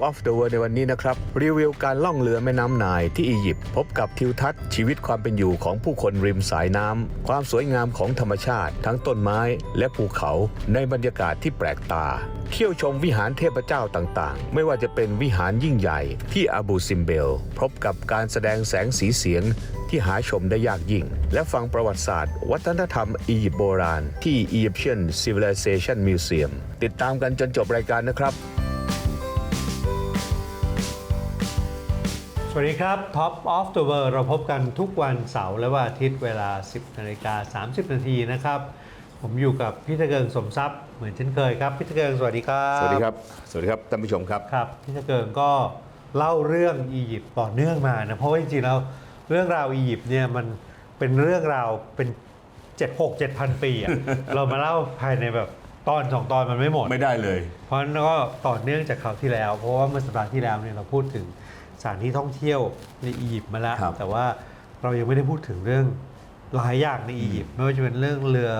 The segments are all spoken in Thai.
Top of the World ในวันนี้นะครับ รีวิวการล่องเรือแม่น้ำไนายที่อียิปต์พบกับทิวทัศน์ ชีวิตความเป็นอยู่ของผู้คนริมสายน้ำ ความสวยงามของธรรมชาติ ทั้งต้นไม้และภูเขาในบรรยากาศที่แปลกตา เที่ยวชมวิหารเทพเจ้าต่างๆ ไม่ว่าจะเป็นวิหารยิ่งใหญ่ที่อาบูซิมเบล พบกับการแสดงแสงสีเสียงที่หาชมได้ยากยิ่ง และฟังประวัติศาสตร์ วัฒนธรรมอียิปต์โบราณ ที่ Egyptian Civilization Museum ติดตามกันจนจบรายการนะครับ สวัสดีครับ Top of the World เราพบกันทุกวันเสาร์และวันอาทิตย์เวลา 10นาฬิกา30 นาทีนะครับ ผมอยู่กับพี่ตะเกิงสมทรัพย์เหมือนเช่นเคยครับพี่ตะเกิงสวัสดีครับ สวัสดีครับ สวัสดีครับท่านผู้ชมครับครับพี่ตะเกิงก็เล่าเรื่องอียิปต์ต่อเนื่องมานะเพราะว่าจริงๆแล้วเรื่องราวอียิปต์เนี่ยมันเป็นเรื่องราวเป็น 7 6 7พันปีอะเรามาเล่าภายในแบบตอนสองตอนมันไม่หมด ไม่ได้เลย เพราะฉะนั้นก็ต่อเนื่องจากคราวที่แล้ว เพราะว่าเมื่อสัปดาห์ที่แล้วเนี่ยเราพูดถึง สถานที่ท่องเที่ยวในอียิปต์มาแล้วครับแต่ว่าเรายังไม่ได้พูดถึงเรื่องหลายอย่างในอียิปต์ไม่ว่าจะเป็นเรื่องเรือ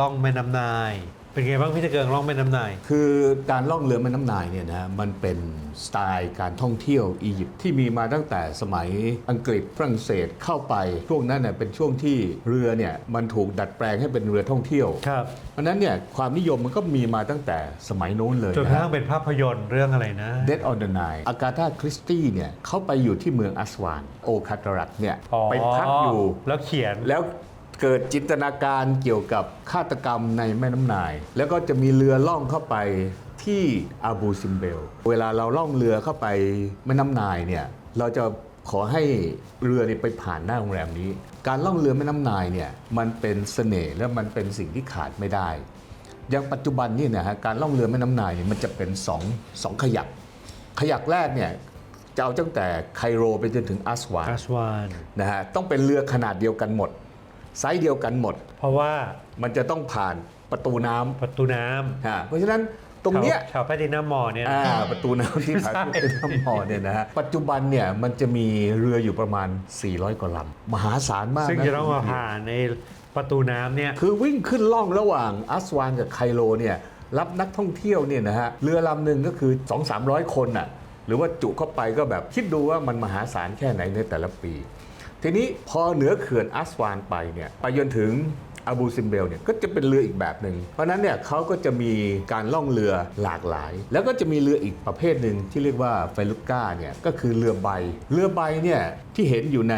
ล่องแม่น้ำนาย เป็นไงบ้างพี่ตะเกิงล่องแม่น้ำนาย คือการล่องเรือแม่น้ำนายเนี่ยนะมันเป็นสไตล์การท่องเที่ยวอียิปต์ที่มีมาตั้งแต่สมัยอังกฤษฝรั่งเศสเข้าไปช่วงนั้นเนี่ยเป็นช่วงที่เรือเนี่ยมันถูกดัดแปลงให้เป็นเรือท่องเที่ยวครับ เพราะฉะนั้นเนี่ยความนิยมมันก็มีมาตั้งแต่สมัยโน้นเลยจนกระนะทั่งเป็นภาพยนตร์เรื่องอะไรนะ Dead on the Nile อากาธาคริสตี้เนี่ยเขาไปอยู่ที่เมืองอัสวานโอคาตรัตเนี่ยอ๋อไปพักอยู่แล้วเขียนแล้ว เกิดจินตนาการเกี่ยวกับฆาตกรรมในแม่น้ำนาย แล้วก็จะมีเรือล่องเข้าไปที่อาบูซิมเบล เวลาเราล่องเรือเข้าไปแม่น้ำนายเนี่ยเราจะขอให้เรือเนี่ยไปผ่านหน้าโรงแรมนี้ การล่องเรือแม่น้ำนายเนี่ยมันเป็นเสน่ห์และมันเป็นสิ่งที่ขาดไม่ได้ อย่างปัจจุบันนี่นะฮะการล่องเรือแม่น้ำนายเนี่ยมันจะเป็นสองสองขยัก ขยักแรกเนี่ยจะเอาตั้งแต่ไคโรไปจนถึงอัสวานอาสวานนะฮะต้องเป็นเรือขนาดเดียวกันหมด ไซส์เดียวกันหมด เพราะว่ามันจะต้องผ่านประตูน้ประตูน้ำำฮะเพราะฉะนั้นตรงเนี้ยชาวแพทินัมมอร์เนี่ยนะ อ่าประตูน้ำที่ผ่านใช่เป็นน้ำพอเนี่ยนะฮะปัจจุบันเนี่ยมันจะมีเรืออยู่ประมาณ 400 กว่าลำมหาศาลมากซึ่งนจะต้องมาผ่านในประตูน้ำเนี่ย คือวิ่งขึ้นล่องระหว่างอัสวานกับไคโรเนี่ยรับนักท่องเที่ยวเนี่ยนะฮะเรือลำหนึ่งก็คือ 2-300 คนน่ะหรือว่าจุเข้าไปก็แบบคิดดูว่ามันมหาศาลแค่ไหนในแต่ละปี ทีนี้พอเหนือเขื่อนอัสวานไปเนี่ยไปจนถึงอาบูซิมเบลเนี่ยก็จะเป็นเรืออีกแบบหนึ่ง เพราะนั้นเนี่ยเขาก็จะมีการล่องเรือหลากหลาย แล้วก็จะมีเรืออีกประเภทหนึ่งที่เรียกว่าไฟลุก้าเนี่ยก็คือเรือใบ เรือใบเนี่ยที่เห็นอยู่ใน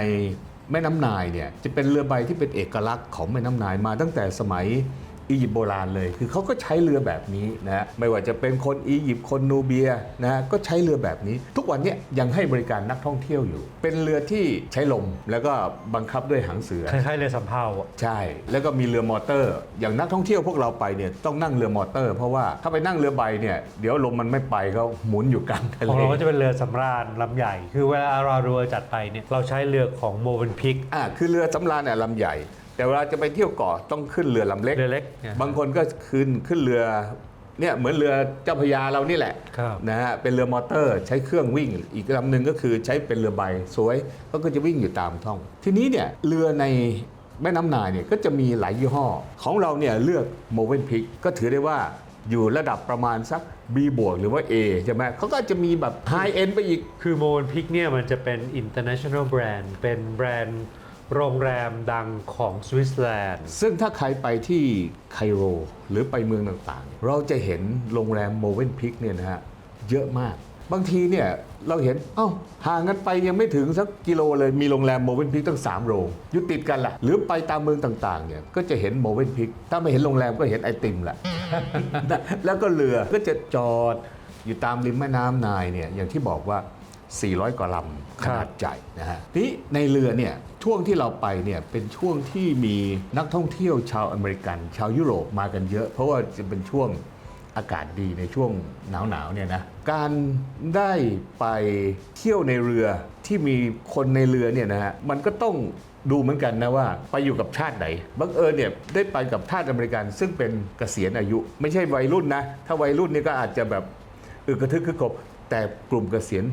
แม่น้ำนายเนี่ยจะเป็นเรือใบที่เป็นเอกลักษณ์ของแม่น้ำนายมาตั้งแต่สมัย อียิปต์โบราณเลย คือเขาก็ใช้เรือแบบนี้นะฮะไม่ว่าจะเป็นคนอียิปต์คนนูเบียนะฮะก็ใช้เรือแบบนี้ ทุกวันเนี้ยยังให้บริการนักท่องเที่ยวอยู่ เป็นเรือที่ใช้ลมแล้วก็บังคับด้วยหางเสือคล้ายๆเรือสำเภาอะใช่ แล้วก็มีเรือมอเตอร์ อย่างนักท่องเที่ยวพวกเราไปเนี่ยต้องนั่งเรือมอเตอร์ เพราะว่าถ้าไปนั่งเรือใบเนี่ยเดี๋ยวลมมันไม่ไปเขาหมุนอยู่กลางทะของเลเราก็จะเป็นเรือสำราญลำใหญ่ คือเวลาเราเรือจัดไปเนี่ยเราใช้เรือของโมเวนพิกอ่าคือเรือสำราญเนี่ยลำใหญ่ แต่เวลาจะไปเที่ยวเกาะต้องขึ้นเรือลำเล็ก เรือเล็กเนี่ย บางคนก็ขึ้นขึ้นเรือเนี่ยเหมือนเรือเจ้าพระยาเรานี่แหละครับนะฮะเป็นเรือมอเตอร์ใช้เครื่องวิ่ง อีกลำหนึ่งก็คือใช้เป็นเรือใบสวยก็ก็จะวิ่งอยู่ตามท้อง ทีนี้เนี่ยเรือในแม่น้ำนายเนี่ยก็จะมีหลายยี่ห้อ ของเราเนี่ยเลือกโมเวนพิกก็ถือได้ว่าอยู่ระดับประมาณสัก B บวกหรือว่า A ใช่ไหมเขาก็จะมีแบบไฮเอ็นไปอีก คือโมเวนพิกเนี่ยมันจะเป็น international brand เป็นแบรนด์ โรงแรมดังของสวิตเซอร์แลนด์ ซึ่งถ้าใครไปที่ไคโรหรือไปเมืองต่างๆ เราจะเห็นโรงแรมโมเวนพิกเนี่ยนะฮะเยอะมาก บางทีเนี่ยเราเห็น เอ้าห่างกันไปยังไม่ถึงสักกิโลเลยมีโรงแรมโมเวนพิกตั้ง 3 โรงอยู่ติดกันละ่ะ หรือไปตามเมืองต่างๆเนี่ยก็จะเห็นโมเวนพิกถ้าไม่เห็นโรงแรมก็เห็นไอติมแหละ แล้วก็เรือก็จะจอดอยู่ตามริมแม่น้ำนายเนี่ยอย่างที่บอกว่า 400 กว่าลำขนาดใหญ่นะฮะทีนี้ในเรือเนี่ย ช่วงที่เราไปเนี่ยเป็นช่วงที่มีนักท่องเที่ยวชาวอเมริกัน ชาวยุโรปมากันเยอะ เพราะว่าจะเป็นช่วงอากาศดีในช่วงหนาวๆเนี่ยนะการได้ไปเที่ยวในเรือที่มีคนในเรือเนี่ยนะฮะมันก็ต้องดูเหมือนกันนะว่าไปอยู่กับชาติไหนบังเอิญเนี่ยได้ไปกับชาติอเมริกัน ซึ่งเป็นเกษียณอายุ ไม่ใช่วัยรุ่นนะ ถ้าวัยรุ่นนี่ก็อาจจะแบบอึกระทึกคึกขบแต่กลุ่มเกษียณ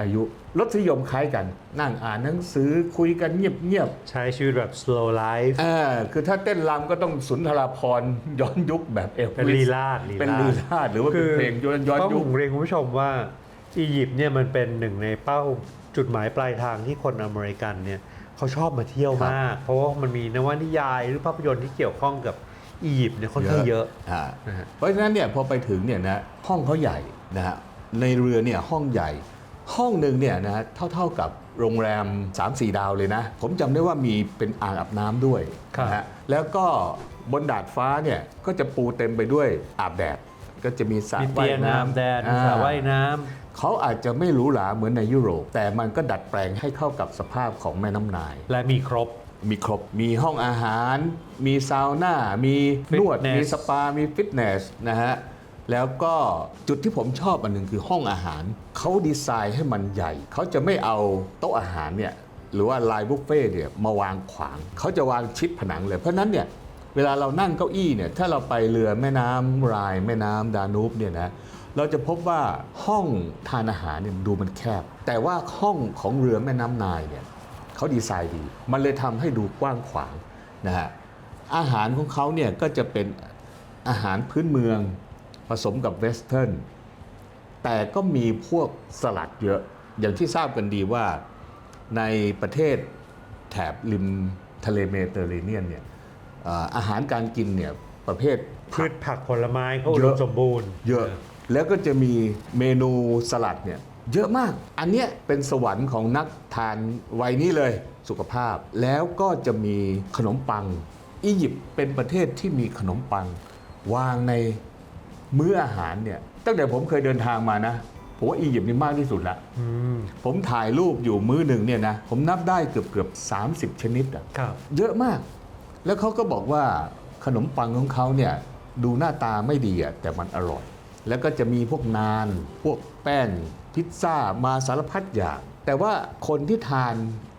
อายุรสนิยมคล้ายกัน นั่งอ่านหนังสือคุยกันเงียบใช้ชีวิตแบบ slow life ๆอ่าคือถ้าเต้นรำก็ต้องสุนทราพรณ์ย้อนยุคแบบเอลเป็นลีลาดเป็นลีลาดหรือว่าเป็นเพลงย้อนย้อนต้องยุคผมเรียนคุณผู้ชมว่าอียิปต์เนี่ยมันเป็นหนึ่งในเป้าจุดหมายปลายทางที่คนอเมริกันเนี่ยเขาชอบมาเที่ยวมาก เพราะว่ามันมีนวนิยายหรือภาพยนตร์ที่เกี่ยวข้องกับอียิปต์เนี่ยค่อนข้างเยอะอ่านะฮะเพราะฉะนั้นเนี่ยพอไปถึงเนี่ยนะห้องเขาใหญ่นะฮะในเรือเนี่ยห้องใหญ่ ห้องหนึ่งเนี่ยนะฮะเท่า ๆกับโรงแรม 3-4 ดาวเลยนะ ผมจำได้ว่ามีเป็นอ่างอาบน้ำด้วยครับนะฮะแล้วก็บนดาดฟ้าเนี่ยก็จะปูเต็มไปด้วยอาบแดด ก็จะมีสระมีว่าเตียยงน้ำน้ำแดนมีสระว่ายน้ำ เขาอาจจะไม่หรูหราเหมือนในยุโรป แต่มันก็ดัดแปลงให้เข้ากับสภาพของแม่น้ำนาย และมีครบ มีครบ มีห้องอาหาร มีซาวน่า มีนวด Fitness มีสปา มีฟิตเนสนะฮะ แล้วก็จุดที่ผมชอบอันหนึ่งคือห้องอาหาร เขาดีไซน์ให้มันใหญ่ เขาจะไม่เอาโต๊ะอาหารเนี่ยหรือว่าไลน์บุฟเฟ่เนี่ยมาวางขวาง เขาจะวางชิดผนังเลย เพราะนั้นเนี่ยเวลาเรานั่งเก้าอี้เนี่ยถ้าเราไปเรือแม่น้ำรน์แม่น้ำดานูบเนี่ยนะเราจะพบว่าห้องทานอาหารเนี่ยดูมันแคบ แต่ว่าห้องของเรือแม่น้ำนายเนี่ยเขาดีไซน์ดี มันเลยทำให้ดูกว้างขวางนะฮะอาหารของเขาเนี่ยก็จะเป็นอาหารพื้นเมือง ผสมกับเวสเทิร์นแต่ก็มีพวกสลัดเยอะ อย่างที่ทราบกันดีว่าในประเทศแถบริมทะเลเมดิเตอร์เรเนียนเนี่ยเอ่ออาหารการกินเนี่ยประเภทพืชผักผลไม้เขาอุเยดอะมสมบูรณ์ เยอะ แล้วก็จะมีเมนูสลัดเนี่ยเยอะมาก อันเนี้ยเป็นสวรรค์ของนักทานวัยนี้เลยสุขภาพ แล้วก็จะมีขนมปัง อียิปต์เป็นประเทศที่มีขนมปัง วางใน มื้ออาหารเนี่ยตั้งแต่ผมเคยเดินทางมานะผมว่าอียิปต์นี่มากที่สุดละอืมผมถ่ายรูปอยู่มื้อหนึ่งเนี่ยนะผมนับได้เกือบเกือบ30ชนิดอะครับเยอะมาก แล้วเขาก็บอกว่าขนมปังของเขาเนี่ยดูหน้าตาไม่ดีอะแต่มันอร่อย แล้วก็จะมีพวกนาน พวกแป้งพิซซ่ามาสารพัดอย่าง แต่ว่าคนที่ทาน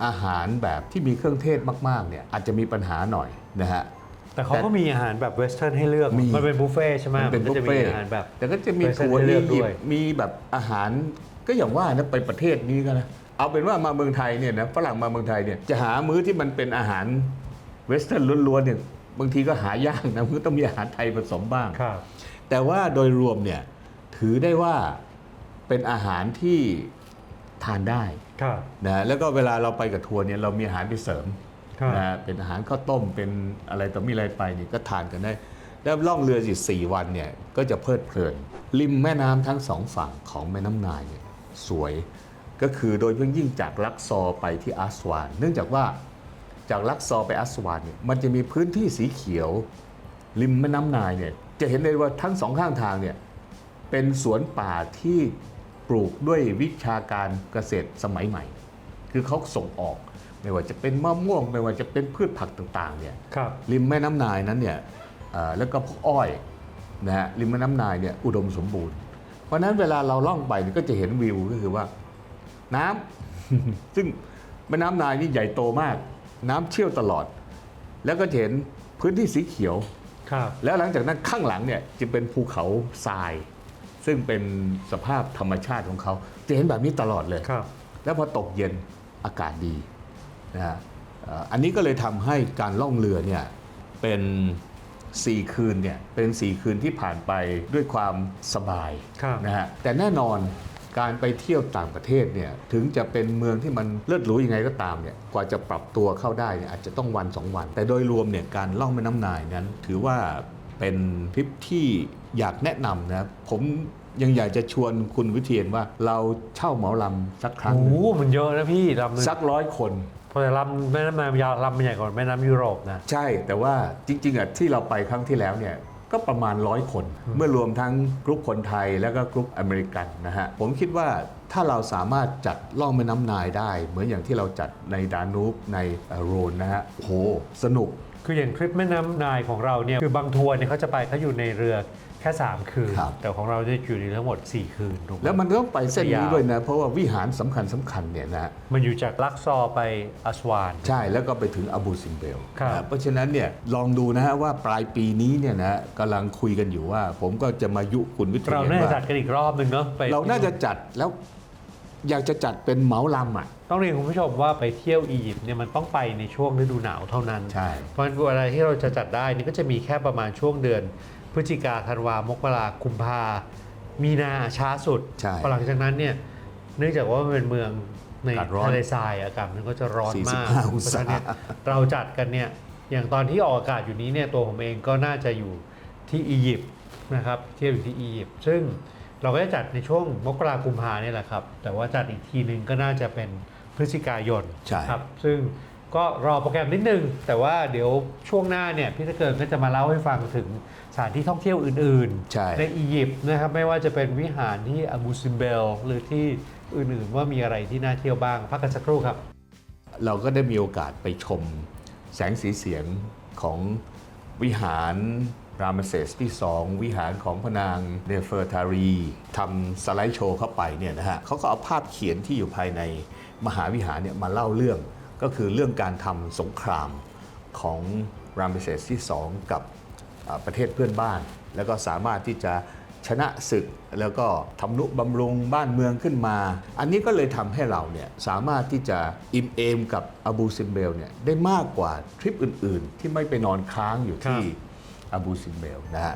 อาหารแบบที่มีเครื่องเทศมากๆเนี่ยอาจจะมีปัญหาหน่อยนะฮะ แต่เขาก็มีอาหารแบบเวสเทิร์นให้เลือก มี มันเป็นบุฟเฟ่ต์ใช่ไหมมันเป็นก็บุฟจะมีเฟ่ต์อาหารแบบ แต่ก็จะมีเวสเทิร์นถั่วให้เลือีอกด้ยิปวย ต์มีแบบอาหารก็อย่างว่านะไปประเทศนี้ก็นะเอาเป็นว่ามาเมืองไทยเนี่ยนะฝรั่งมาเมืองไทยเนี่ยจะหามื้อที่มันเป็นอาหารเวสเทิร์นล้วนๆเนี่ยบางทีก็หายากนะมันก็ต้องมีอาหารไทยผสมบ้าง ครับ แต่ว่าโดยรวมเนี่ยถือได้ว่าเป็นอาหารที่ทานได้ครับ นะแล้วก็เวลาเราไปกับทัวร์เนี่ยเรามีอาหารไปเสริมครับ นะเป็นอาหารข้าวต้มเป็นอะไรต่อมีอะไรไปนี่ก็ทานกันได้แล้วล่องเรือสิสี่วันเนี่ยก็จะเพลิดเพลิน ริมแม่น้ำทั้งสองฝั่งของแม่น้ำนายเนี่ยสวยก็คือโดยเพิ่งยิ่งจากลักซอร์ไปที่อัสวาน เนื่องจากว่าจากลักซอร์ไปอัสวานเนี่ยมันจะมีพื้นที่สีเขียว ริมแม่น้ำนายเนี่ยจะเห็นเลยว่าทั้งสองข้างทางเนี่ยเป็นสวนป่าที่ปลูกด้วยวิชาการเกษตรสมัยใหม่ คือเขาส่งออก ไม่ว่าจะเป็นมะม่วง ไม่ว่าจะเป็นพืชผักต่างๆเนี่ยครับ ริมแม่น้ำนายนั้นเนี่ยเอ่อแล้วก็พวกอ้อยนะฮะริมแม่น้ำนายเนี่ยอุดมสมบูรณ์ เพราะฉะนั้นเวลาเราล่องไปเนี่ยก็จะเห็นวิวก็คือว่าน้ำ ซึ่งแม่น้ำนายนี่ใหญ่โตมาก น้ำเชี่ยวตลอด แล้วก็จะเห็นพื้นที่สีเขียว ครับ แล้วหลังจากนั้นข้างหลังเนี่ยจะเป็นภูเขาทราย ซึ่งเป็นสภาพธรรมชาติของเขา จะเห็นแบบนี้ตลอดเลย ครับ แล้วพอตกเย็นอากาศดี นะฮะเอ่ออันนี้ก็เลยทำให้การล่องเรือเนี่ยเป็น 4 คืนเนี่ยเป็น 4 คืนที่ผ่านไปด้วยความสบายครับนะฮะแต่แน่นอนการไปเที่ยวต่างประเทศเนี่ยถึงจะเป็นเมืองที่มันเลิศหรูยังไงก็ตามเนี่ยกว่าจะปรับตัวเข้าได้เนี่ยอาจจะต้องวัน 2 วัน แต่โดยรวมเนี่ยการล่องแม่น้ำนายนั้น ถือว่าเป็นทริปที่อยากแนะนำนะผมยังอยากจะชวนคุณวิเทียนว่าเราเช่าเหมาลำสักครั้งโอ้หนึ่งโหมันเยอะนะพี่ลำหนึงสักร้อยคน เพราะแต่ลำแม่น้ำนายยาวลำมันใหญ่กว่าแม่น้ำยุโรปนะ ใช่แต่ว่าจริงๆอะที่เราไปครั้งที่แล้วเนี่ยก็ประมาณร้อยคน เมื่อรวมทั้งกรุ๊ปคนไทยแล้วก็กรุ๊ปอเมริกันนะฮะ ผมคิดว่าถ้าเราสามารถจัดล่องแม่น้ำนายได้ เหมือนอย่างที่เราจัดในดานูบในเอ่อโรนนะฮะโหสนุกคืออย่างทริปแม่น้ำนายของเราเนี่ยคือบางทัวร์เนี่ยเขาจะไปเขาอยู่ในเรือ แค่ 3 คืน ครับ แต่ของเราจะอยู่ในทั้งหมด 4 คืนถูกไหม แล้วมันต้องไปเส้นนี้ยาว ด้วยนะ เพราะว่าวิหารสำคัญสำคัญเนี่ยนะฮะมันอยู่จากลักซอร์ไปอัสวาน ใช่แล้วก็ไปถึงอบูซิมเบลครับ นะเพราะฉะนั้นเนี่ยลองดูนะฮะว่าปลายปีนี้เนี่ยนะกำลังคุยกันอยู่ว่า ผมก็จะมายุคุณวิทยเรานน่าจะว่าจัดกันอีกรอบหนึ่งเนาะไปเราน่าจะจัดแล้วอยากจะจัดเป็นเหมาลำอะ ต้องเรียนคุณผู้ชมว่าไปเที่ยวอียิปต์เนี่ยมันต้องไปในช่วงฤดูหนาวเท่านั้น ใช่ เพราะฉะนั้นเวลาที่เราจะจัดได้นี่ก็จะมีแค่ประมาณช่วงเดือน พฤศจิกาธันวามกราคุมภา มีนาช้าสุดใช่พอหลังจากนั้นเนี่ยเนื่องจากว่ามันเป็นเมืองในอากาศร้อนทะเลทรายอากาศมันก็จะร้อนมาก45เพราะฉะนั้นเนี่ยเราจัดกันเนี่ยอย่างตอนที่ออกอากาศอยู่นี้เนี่ยตัวผมเองก็น่าจะอยู่ที่อียิปต์นะครับเที่ยวอยู่ที่อียิปต์ซึ่งเราก็จะจัดในช่วงมกราคมกุมภาเนี่ยแหละครับ แต่ว่าจัดอีกทีนึงก็น่าจะเป็นพฤศจิกายนใช่ ครับซึ่ง ก็รอโปรแกรมนิดนึง แต่ว่าเดี๋ยวช่วงหน้าเนี่ยพี่ตะเกินก็จะมาเล่าให้ฟังถึงสถานที่ท่องเที่ยวอื่นใช่ในอียิปต์นะครับไม่ว่าจะเป็นวิหารที่อาบูซิมเบล หรือที่อื่นๆว่ามีอะไรที่น่าเที่ยวบ้างพักกันสักครู่ครับ เราก็ได้มีโอกาสไปชมแสงสีเสียงของวิหารรามเสสที่สองวิหารของพระนางเนเฟอร์ทารีทำสไลด์โชว์เข้าไปเนี่ยนะฮะเขาก็เอาภาพเขียนที่อยู่ภายในมหาวิหารเนี่ยมาเล่าเรื่อง ก็คือเรื่องการทำสงครามของรามเสสที่สองกับอ่าประเทศเพื่อนบ้าน แล้วก็สามารถที่จะชนะศึกแล้วก็ทำนุบำรุงบ้านเมืองขึ้นมา อันนี้ก็เลยทำให้เราเนี่ยสามารถที่จะอิ่มเอมกับอบูซิมเบลเนี่ยได้มากกว่าทริปอื่น ๆ ที่ไม่ไปนอนค้างอยู่ที่อบูซิมเบลนะฮะ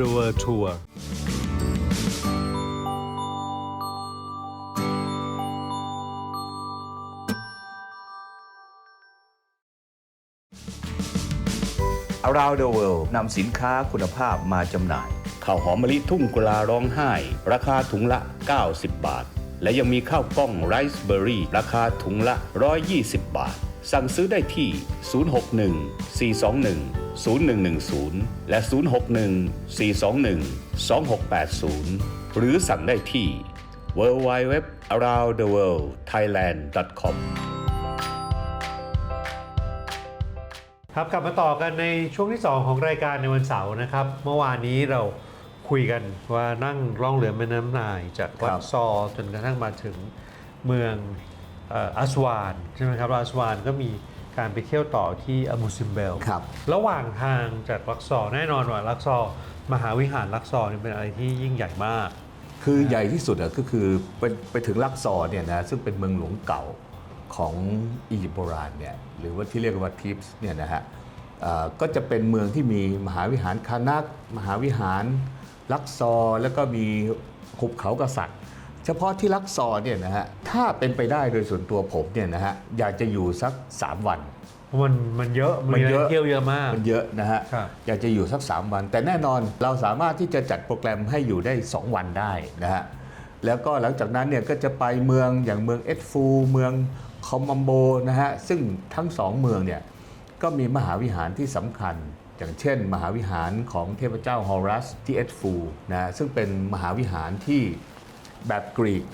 the world tour อ r o u n d the World นำสินค้าคุณภาพมาจำหน่าย ข้าวหอมมะลิทุ่งกุลาร้องไห้ ราคาถุงละ 90 บาท และยังมีข้าวกล้องไรซ์เบอร์รี่ ราคาถุงละ 120 บาท สั่งซื้อได้ที่ 061 421 0110 และ 061 421 2680 หรือสั่งได้ที่ www aroundtheworldthailand.com ครับกลับมาต่อกันในช่วงที่ 2 ของรายการในวันเสาร์นะครับ เมื่อวานนี้เราคุยกันว่านั่งล่องเรือแม่น้ำนายจากวัครัดบซอจนกระทั่งมาถึงเมืองเอ่ออัสวานใช่ไหมครับแล้วอัสวานก็มี การไปเที่ยวต่อที่อามูซิมเบลครับ ระหว่างทางจากลักซอร์แน่นอนว่าลักซอร์มหาวิหารลักซอร์นี่เป็นอะไรที่ยิ่งใหญ่มาก คือใหญ่ที่สุดอะก็คือไปไปถึงลักซอร์เนี่ยนะซึ่งเป็นเมืองหลวงเก่าของอียิปต์โบราณเนี่ยหรือว่าที่เรียกว่าทิปส์เนี่ยนะฮะเอ่อก็จะเป็นเมืองที่มีมหาวิหารคานัก มหาวิหารลักซอร์แล้วก็มีหุบเขากษัตริย์ เฉพาะที่ลักซอร์เนี่ยนะฮะถ้าเป็นไปได้โดยส่วนตัวผมเนี่ยนะฮะอยากจะอยู่สัก 3 วันมันมันเยอะมีอะไรเที่ยวเยอะมาก มันเยอะนะฮะครับ อยากจะอยู่สัก 3 วัน แต่แน่นอนเราสามารถที่จะจัดโปรแกรมให้อยู่ได้ 2 วันได้นะฮะแล้วก็หลังจากนั้นเนี่ยก็จะไปเมืองอย่างเมืองเอสฟูเมืองคอมบัมโบนะฮะซึ่งทั้งสองเมืองเนี่ยก็มีมหาวิหารที่สำคัญ อย่างเช่น มหาวิหารของเทพเจ้าฮอรัสที่เอสฟูนะฮะซึ่งเป็นมหาวิหารที่ แบบกรีก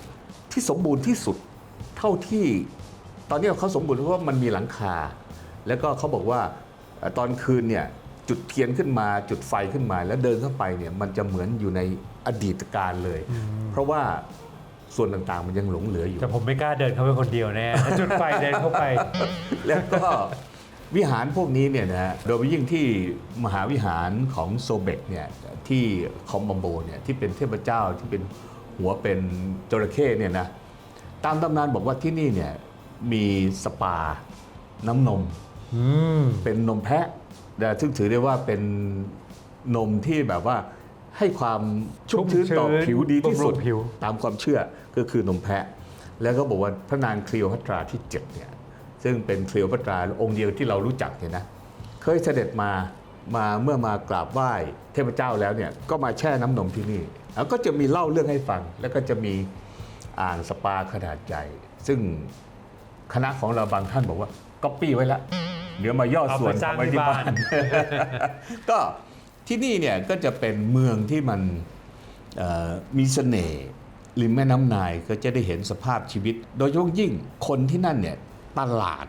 ที่สมบูรณ์ที่สุดเท่าที่ตอนนี้เขาสมบูรณ์เพราะว่ามันมีหลังคา แล้วก็เขาบอกว่าเอ่อตอนคืนเนี่ยจุดเทียนขึ้นมาจุดไฟขึ้นมา แล้วเดินเข้าไปเนี่ยมันจะเหมือนอยู่ในอดีตการเลย เพราะว่าส่วนต่างๆ มันยังหลงเหลืออยู่ แต่ผมไม่กล้าเดินเข้าไปคนเดียวแน่ถ้าจุดไฟเดินเข้าไป แล้วก็วิหารพวกนี้เนี่ยนะฮะโดยเฉพาะยิ่งที่มหาวิหารของโซเบกเนี่ยที่คอมบัมโบเนี่ยที่เป็นเทพเจ้าที่เป็น หัวเป็นจระเข้เนี่ยนะตามตำนานบอกว่าที่นี่เนี่ยมีสปาน้ำนมอืมเป็นนมแพะแต่ซึ่งถือได้ว่าเป็นนมที่แบบว่าให้ความชุ่มชื้นต่อชุ่มชื้นผิวดีที่สุดบำรุงผิวตามความเชื่อก็คือนมแพะ แล้วก็บอกว่าพระนางคลีโอพัตราที่เจ็ดเนี่ยซึ่งเป็นคลีโอพัตราองค์เดียวที่เรารู้จักเนี่ยนะเคยเสด็จมามาเมื่อมากราบไหว้เทพเจ้าแล้วเนี่ยก็มาแช่น้ำนมที่นี่ แล้วก็จะมีเล่าเรื่องให้ฟัง แล้วก็จะมีอ่างสปาขนาดใหญ่ ซึ่งคณะของเราบางท่านบอกว่าก๊อปปี้ไว้แล้วเดี๋ยวมาย่อส่วนเอาไปสร้างเอไว้ที่บ้าน ก็ที่นี่เนี่ยก็จะเป็นเมืองที่มันเอ่อมีเสน่ห์ริมแม่น้ำนายก็จะได้เห็นสภาพชีวิต โดยเฉพาะยิ่งคนที่นั่นเนี่ยตลาด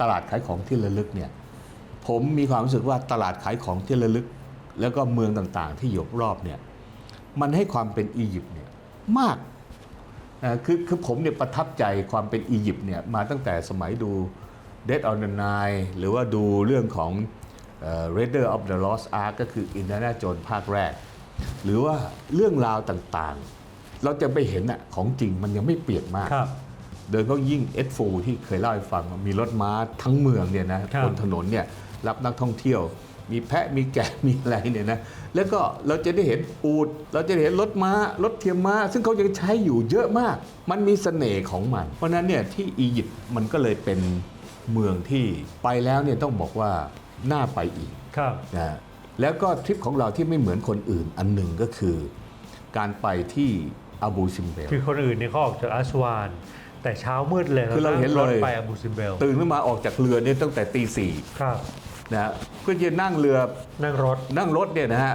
ตลาดขายของที่ระลึกเนี่ยผมมีความรู้สึกว่าตลาดขายของที่ระลึก แล้วก็เมืองต่างๆ ที่อยู่รอบเนี่ย มันให้ความเป็นอียิปต์เนี่ยมากนะคือคือผมเนี่ยประทับใจความเป็นอียิปต์เนี่ยมาตั้งแต่สมัยดู Dead on the Nile หรือว่าดูเรื่องของเอ่อ Raider of the Lost Ark ก็คืออิน i า n โจนภาคแรก หรือว่าเรื่องราวต่างๆ เราจะไปเห็นอะของจริงมันยังไม่เปลี่ยนมากครับโดยก็ยิ่งเอสโฟที่เคยเล่าให้ฟังว่ามีรถม้าทั้งเมืองเนี่ยนะครับบนถนนเนี่ยรับนักท่องเที่ยว มีแพะมีแกะมีอะไรเนี่ยนะแล้วก็เราจะได้เห็นอูด เราจะได้เห็นรถม้ารถเทียมม้า ซึ่งเขายังใช้อยู่เยอะมาก มันมีเสน่ห์ของมัน เพราะฉะนั้นเนี่ยที่อียิปต์มันก็เลยเป็นเมืองที่ไปแล้วเนี่ยต้องบอกว่าน่าไปอีกครับนะฮะแล้วก็ทริปของเราที่ไม่เหมือนคนอื่นอันหนึ่งก็คือ การไปที่อาบูซิมเบลคือคนอื่นเนี่ยเขาออกจากอัสวานแต่เช้ามืดเลยคือเราเห็นงรถเลยไปอบูซิมเบลตื่นขึ้นมาออกจากเรือเนี่ยตั้งแต่ตีสี่ครับ นะฮะเพื่อจะนั่งเรือนั่งรถ นั่งรถเนี่ยนะฮะ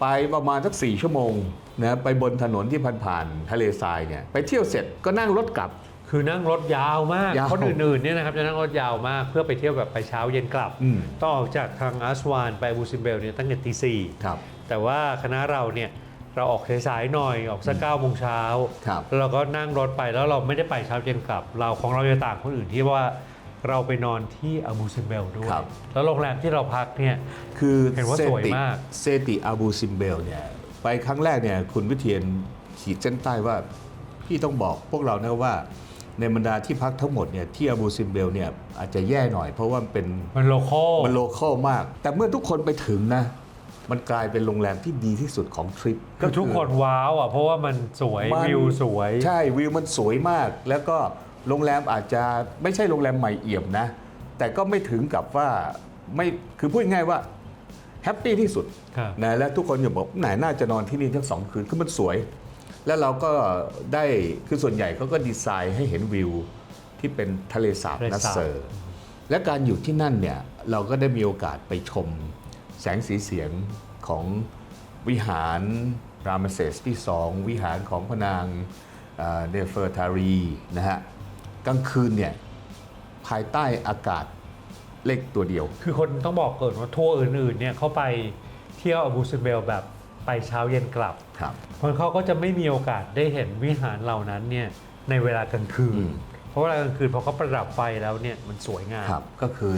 ไปประมาณสักสี่ชั่วโมงนะไปบนถนนที่ผ่านๆทะเลทรายเนี่ยไปเที่ยวเสร็จก็นั่งรถกลับ คือนั่งรถยาวมากยาวคนอื่นๆเนี่ยนะครับจะนั่งรถยาวมากเพื่อไปเที่ยวแบบไปเช้าเย็นกลับอืม ต้องออกจากทางอัสวานไปอบูซิมเบลเนี่ยตั้งแต่ตีสี่ครับ แต่ว่าคณะเราเนี่ยเราออกสายๆหน่อยออกสักเก้าโมงเช้าครับ แล้วเราก็นั่งรถไปแล้วเราไม่ได้ไปเช้าเย็นกลับ เราของเราจะต่างคนอื่นที่ว่า เราไปนอนที่อาบูซิมเบลด้วย ครับ แล้วโรงแรมที่เราพักเนี่ย คือเห็นว่าเซสวยติมาก เซติอาบูซิมเบลเนี่ยไปครั้งแรกเนี่ยคุณวิเทียนขีดเส้นใต้ว่าพี่ต้องบอกพวกเรานะว่า ในบรรดาที่พักทั้งหมดเนี่ยที่อาบูซิมเบลเนี่ยอาจจะแย่หน่อยเพราะว่ามันเป็น มันโลคอล มันโลคอลมาก แต่เมื่อทุกคนไปถึงนะ มันกลายเป็นโรงแรมที่ดีที่สุดของทริปคือทุกคนว้าวอะเพราะว่ามันสวยมันวิวสวย ใช่วิวมันสวยมาก แล้วก็ โรงแรมอาจจะไม่ใช่โรงแรมใหม่เอี่ยมนะ แต่ก็ไม่ถึงกับว่าไม่คือพูดง่ายๆว่าแฮปปี้ที่สุดครับนะและทุกคนอย่าบอกไหนน่าจะนอนที่นี่ทั้งสองคืนคือมันสวย แล้วเราก็ได้คือส่วนใหญ่เขาก็ดีไซน์ให้เห็นวิวที่เป็นทะเลสาบทะเลนัสสาบเซอร์และการอยู่ที่นั่นเนี่ยเราก็ได้มีโอกาสไปชมแสงสีเสียงของวิหารรามเสสที่สองวิหารของพระนางเอ่อเนเฟอร์ทารีนะฮะ กลางคืนเนี่ยภายใต้อากาศเล็กตัวเดียว คือคนต้องบอกเกิดว่าทัวร์อื่นๆเนี่ยเขาไปเที่ยวอาบูซิมเบลแบบไปเช้าเย็นกลับครับ เพราะเขาก็จะไม่มีโอกาสได้เห็นวิหารเหล่านั้นเนี่ยในเวลากลางคืนอืมเพราะเวลากลางคืนพอเขาประดับไฟแล้วเนี่ยมันสวยงามครับก็คือ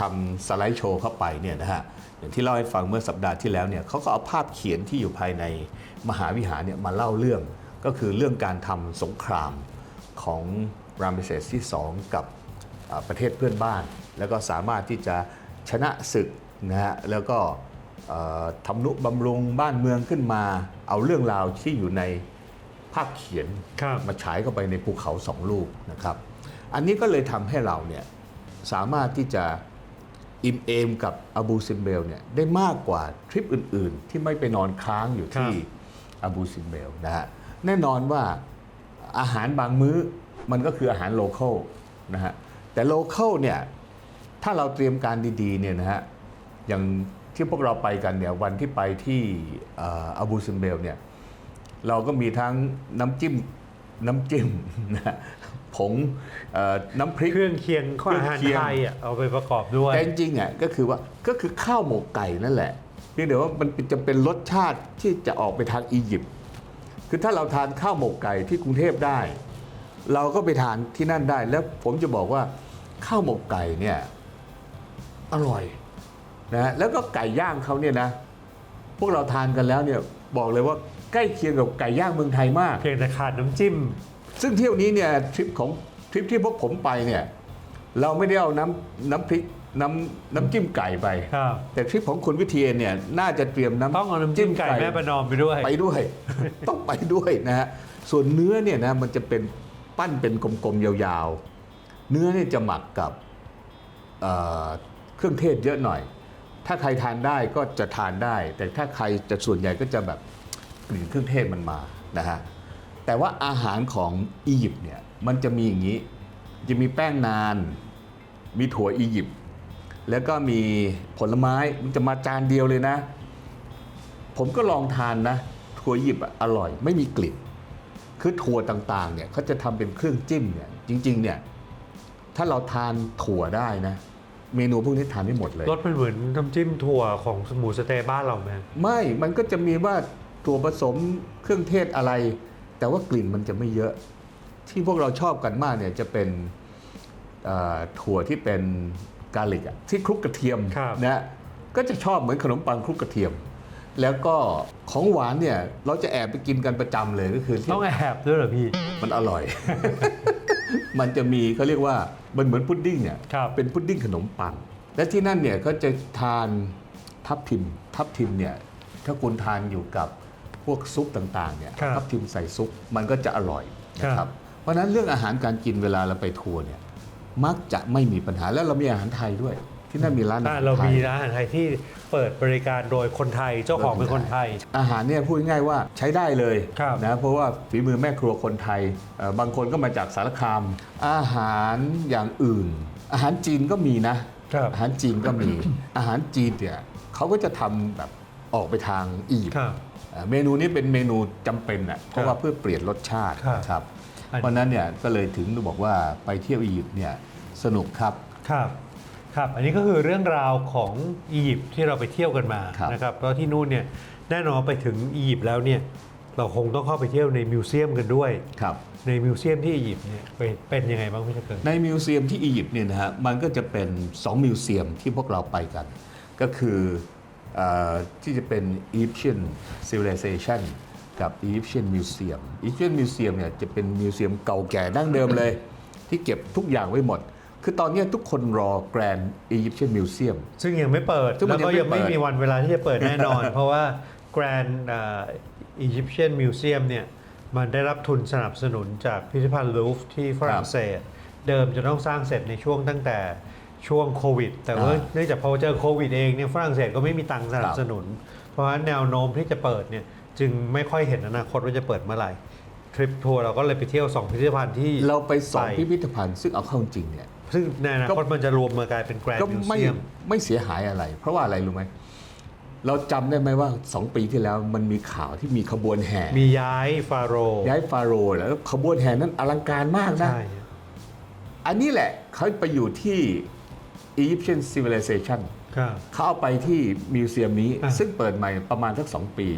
ทำสไลด์โชว์เข้าไปเนี่ยนะฮะอย่างที่เล่าให้ฟังเมื่อสัปดาห์ที่แล้วเนี่ยเขาก็เอาภาพเขียนที่อยู่ภายในมหาวิหารเนี่ยมาเล่าเรื่อง ก็คือเรื่องการทำสงครามของ รามเสสที่ 2 กับอ่าประเทศเพื่อนบ้าน แล้วก็สามารถที่จะชนะศึกนะฮะแล้วก็เอ่อทำนุบำรุงบ้านเมืองขึ้นมา เอาเรื่องราวที่อยู่ในภาพเขียนครับมาฉายเข้าไปในภูเขาสองลูกนะครับ อันนี้ก็เลยทำให้เราเนี่ยสามารถที่จะอิ่มเอมกับอาบูซิมเบลเนี่ยได้มากกว่าทริปอื่น ๆ ที่ไม่ไปนอนค้างอยู่ที่อาบูซิมเบลนะฮะแน่นอนว่าอาหารบางมื้อ มันก็คืออาหารโลเคอลนะฮะแต่โลเคอลเนี่ยถ้าเราเตรียมการดีๆเนี่ยนะฮะอย่างที่พวกเราไปกันเนี่ยวันที่ไปที่อาบูซิมเบลเนี่ยเราก็มีทั้งน้ำจิ้มน้ำจิ้มนะฮะผงเอ่อน้ำพริกเครื่องเคียงข้ออาหารเครื่องเคียงไทยอะเอาไปประกอบด้วย แต่จริงๆอะก็คือว่าก็คือข้าวหมกไก่นั่นแหละเพียงแต่ว่ามันจะเป็นรสชาติที่จะออกไปทางอียิปต์คือถ้าเราทานข้าวหมกไก่ที่กรุงเทพได้ เราก็ไปทานที่นั่นได้ แล้วผมจะบอกว่าข้าวหมกไก่เนี่ยอร่อยนะแล้วก็ไก่ย่างเขาเนี่ยนะ พวกเราทานกันแล้วเนี่ยบอกเลยว่าใกล้เคียงกับไก่ย่างเมืองไทยมาก เพียงแต่ขาดน้ำจิ้ม ซึ่งเที่ยวนี้เนี่ยทริปของทริปที่พวกผมไปเนี่ยเราไม่ได้เอาน้ำน้ำพริกน้ำน้ำจิ้มไก่ไป ครับ แต่ทริปของคุณวิเทียนเนี่ยน่าจะเตรียมน้ำต้องเอาน้ำจิ้มไก่แม่ประนอมไปด้วย ไปด้วย ต้องไปด้วยนะฮะส่วนเนื้อเนี่ยนะมันจะเป็น ปั้นเป็นกลมๆยาวๆ เนื้อเนี่ยจะหมักกับเเครื่องเทศเยอะหน่อย ถ้าใครทานได้ก็จะทานได้ แต่ถ้าใครจะส่วนใหญ่ก็จะแบบกลิ่นเครื่องเทศมันมานะฮะแต่ว่าอาหารของอียิปต์เนี่ยมันจะมีอย่างนี้จะมีแป้งนาน มีถั่วอียิปต์แล้วก็มีผลไม้มันจะมาจานเดียวเลยนะ ผมก็ลองทานนะถั่วอียิปต์อะอร่อย ไม่มีกลิ่น คือถั่วต่างๆเนี่ยเขาจะทำเป็นเครื่องจิ้มเนี่ยจริงๆเนี่ยถ้าเราทานถั่วได้นะ เมนูพวกนี้ทานได้หมดเลยรสมันเหมือนน้ำจิ้มถั่วของหมูสะเต๊ะบ้านเราไหมไม่มันก็จะมีว่าตัวผสมเครื่องเทศอะไร แต่ว่ากลิ่นมันจะไม่เยอะ ที่พวกเราชอบกันมากเนี่ยจะเป็นเอ่อถั่วที่เป็นกาลิกอะที่คลุกกระเทียมครับนะก็จะชอบเหมือนขนมปังคลุกกระเทียม แล้วก็ของหวานเนี่ยเราจะแอบไปกินกันประจำเลยก็คือที่ต้องแอบด้วยเหรอพี่ มันอร่อย มันจะมีเขาเรียกว่ามันเหมือนพุดดิ้งเนี่ยครับ เป็นพุดดิ้งขนมปัง และที่นั่นเนี่ยก็จะทานทับทิม ทับทิมเนี่ยถ้าคุณทานอยู่กับพวกซุปต่างๆเนี่ยครับทับทิมใส่ซุปมันก็จะอร่อยนะคครัรับ บ เพราะฉะนั้นเรื่องอาหารการกินเวลาเราไปทัวร์เนี่ยมักจะไม่มีปัญหาแล้วเรามีอาหารไทยด้วย ที่นั่นมีร้านอาอ่าหารเราไทมียร้านอาหารไทยที่เปิดบริการโดยคนไทยเจ้าของเป็นคนไทย อาหารเนี่ยพูดง่ายๆว่าใช้ได้เลยครับนะเพราะว่าฝีมือแม่ครัวคนไทยเอ่อบางคนก็มาจากสารคาม อาหารอย่างอื่น อาหารจีนก็มีนะครับอาหารจีนก็มี อาหารจีนเนี่ยเขาก็จะทำแบบออกไปทางอียิปต์ครับเอ่อเมนูนี้เป็นเมนูจำเป็นอะเพราะว่าเพื่อเปลี่ยนรสชาติครับครับอันเพราะฉะนั้นเนี่ยก็เลยถึงบอกว่าไปเที่ยวอียิปต์เนี่ยสนุกครับครับ ครับ อันนี้ก็คือเรื่องราวของอียิปต์ที่เราไปเที่ยวกันมาครับนะครับเพราะที่นู่นเนี่ยแน่นอนไปถึงอียิปต์แล้วเนี่ยเราคงต้องเข้าไปเที่ยวในมิวเซียมกันด้วยครับในมิวเซียมที่อียิปต์เนี่ยเป็นเป็นยังไงบ้างพี่เฉลิมในมิวเซียมที่อียิปต์เนี่ยนะฮะมันก็จะเป็น 2 มิวเซียมที่พวกเราไปกัน ก็คือเออที่จะเป็น Egyptian Civilization กับ Egyptian Museum Egyptian Museum เนี่ยจะเป็นมิวเซียมเก่าแก่ดั้งเดิมเลย ที่เก็บทุกอย่างไว้หมด คือตอนเนี้ยทุกคนรอ Grand Egyptian Museum ซึ่งยังไม่เปิด ซึ่งมัแล้วนก็ยัยังงไม่ไม่เปิด มีวันเวลาที่จะเปิดแน่นอน เพราะว่า Grand uh, Egyptian Museum เนี่ย มันได้รับทุนสนับสนุนจากพิพิธภัณฑ์ลูฟร์ที่ฝรั่งเศส เดิมจะต้องสร้างเสร็จในช่วงตั้งแต่ช่วงโควิด แต่ว่าอ่าเนื่องจากพอเจอโควิดเองเนี่ยฝรั่งเศสก็ไม่มีตังค์สนับสนุน เพราะฉะนั้นแนวโน้มที่จะเปิดเนี่ยจึงไม่ค่อยเห็นอนาคตว่าจะเปิดเมื่อไหร่ทริปทัวร์เราก็เลยไปเที่ยวสองพิพิธภัณฑ์ที่เราไปสองไปพิพิธภัณฑ์ซึ่งเอาเข้าจริงเนี่ย ซึ่งในอนาคตมันจะรวมมากลายเป็นแกรนก็ด์มิวไม่เซียม ไม่เสียหายอะไร เพราะว่าอะไรรู้ไหม เราจำได้ไหมว่า 2 ปีที่แล้วมันมีข่าวที่มีขบวนแห่ มีย้ายฟาโรห์ย้ายฟาโรห์แล้วขบวนแห่นั้นอลังการมากนะ ใช่อันนี้แหละเขาไปอยู่ที่ Egyptian Civilization ครับ เขาเอาไปที่มิวเซียมนี้อ่า ซึ่งเปิดใหม่ประมาณสัก2ปี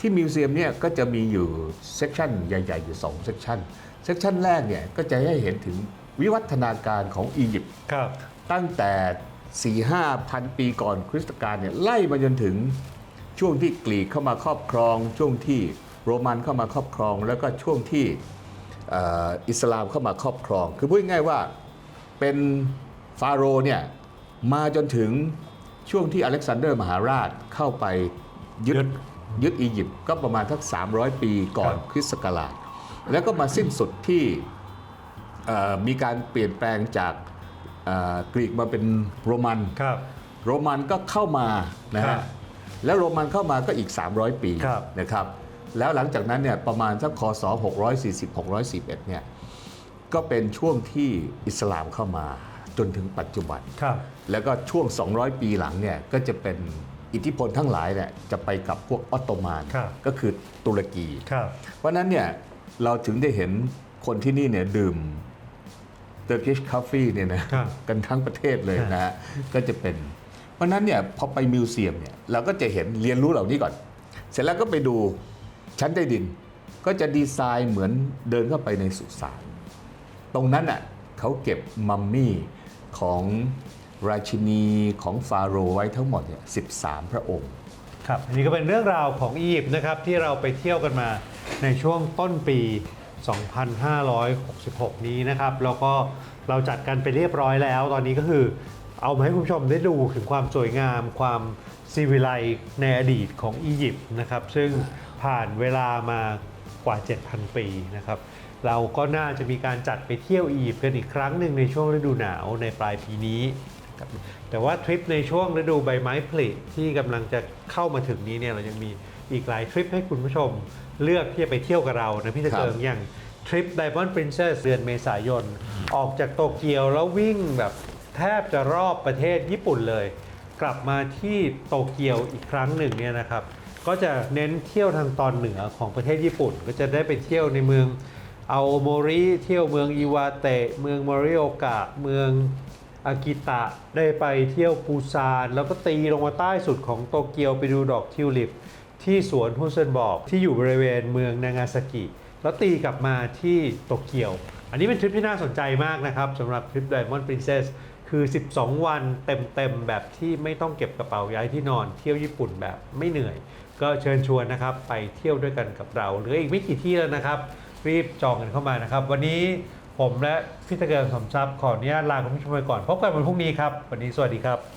ที่มิวเซียมเนี่ยก็จะมีอยู่เซกชันใหญ่ ๆ อยู่2เซกชันเซกชันแรกเนี่ยก็จะให้เห็นถึง วิวัฒนาการของอียิปต์ครับตั้งแต่4 5พันปีก่อนคริสตกาลเนี่ยไล่มาจนถึงช่วงที่กรีกเข้ามาครอบครอง ช่วงที่โรมันเข้ามาครอบครอง แล้วก็ช่วงที่เอ่ออิสลามเข้ามาครอบครอง คือพูดง่ายๆว่าเป็นฟาโรห์เนี่ยมาจนถึงช่วงที่อเล็กซานเดอร์มหาราชเข้าไปยึดยึดยึดอียิปต์ก็ประมาณทัก 300 ปีก่อนครับคริสต์ศักราชแล้วก็มาสิ้นสุดที่เอ่อ มีการเปลี่ยนแปลงจากเอ่อกรีกมาเป็นโรมันครับโรมันก็เข้ามานะครัฮะบแล้วโรมันเข้ามาก็อีก 300 ปีครับนะครับแล้วหลังจากนั้นเนี่ยประมาณสักคศ640 641เนี่ยก็เป็นช่วงที่อิสลามเข้ามาจนถึงปัจจุบันครับแล้วก็ช่วง 200 ปีหลังเนี่ยก็จะเป็นอิทธิพลทั้งหลายเนี่ยจะไปกับพวกออตโตมันครับก็คือตุรกีครับเพราะฉะนั้นเนี่ยเราถึงได้เห็นคนที่นี่เนี่ยดื่ม Turkish Coffee เนี่ยนะครับกันทั้งประเทศเลยนะฮะก็จะเป็น เพราะฉะนั้นเนี่ยพอไปมิวเซียมเนี่ยเราก็จะเห็นเรียนรู้เหล่านี้ก่อน เสร็จแล้วก็ไปดูชั้นใต้ดิน ก็จะดีไซน์เหมือนเดินเข้าไปในสุสานตรงนั้นอะเขาเก็บมัมมี่ของราชินีของฟาโรห์ไว้ทั้งหมดเนี่ย13 พระองค์ ครับ อันนี้ก็เป็นเรื่องราวของอียิปต์นะครับที่เราไปเที่ยวกันมาในช่วงต้นปี 2566 นี้นะครับ แล้วก็เราจัดกันไปเรียบร้อยแล้ว ตอนนี้ก็คือเอามาให้คุณผู้ชมได้ดูถึงความสวยงาม ความซีวิไลในอดีตของอียิปต์นะครับ ซึ่งผ่านเวลามากว่า 7,000 ปีนะครับ เราก็น่าจะมีการจัดไปเที่ยวอียิปต์กันอีกครั้งหนึ่งในช่วงฤดูหนาวในปลายปีนี้แต่ว่าทริปในช่วงฤดูใบไม้ผลิที่กำลังจะเข้ามาถึงนี้เนี่ยเรายังมี อีกหลายทริปให้คุณผู้ชม เลือกที่จะไปเที่ยวกับเรานะพี่ตะเกิงอย่างทริป Diamond Princess เดือนเมษายน ออกจากโตเกียวแล้ววิ่งแบบแทบจะรอบประเทศญี่ปุ่นเลย กลับมาที่โตเกียวอีกครั้งหนึ่งเนี่ยนะครับ ก็จะเน้นเที่ยวทางตอนเหนือของประเทศญี่ปุ่น ก็จะได้ไปเที่ยวในเมืองอาโอโมริเที่ยวเมืองอิวาเตะเมืองมอริโอกะ เมืองอากิตะได้ไปเที่ยวปูซาน แล้วก็ตีลงมาใต้สุดของโตเกียวไปดูดอกทิวลิป ที่สวนฮุนเซนบอกที่อยู่บริเวณเมืองนางาซากิ แล้วตีกลับมาที่โตเกียว อันนี้เป็นทริปที่น่าสนใจมากนะครับสำหรับทริป Diamond Princess คือ 12 วันเต็มๆแบบที่ไม่ต้องเก็บกระเป๋าย้ายที่นอนเที่ยวญี่ปุ่นแบบไม่เหนื่อย ก็เชิญชวนนะครับไปเที่ยวด้วยกันกับเราเหลืออีกไม่กี่ที่แล้วนะครับ รีบจองกันเข้ามานะครับ วันนี้ผมและพี่ตะเกียงสมทรัพย์ขออนุญาตลาคุณผู้ชมไปก่อนพบกันวันพรุ่งนี้ครับ วันนี้สวัสดีครับ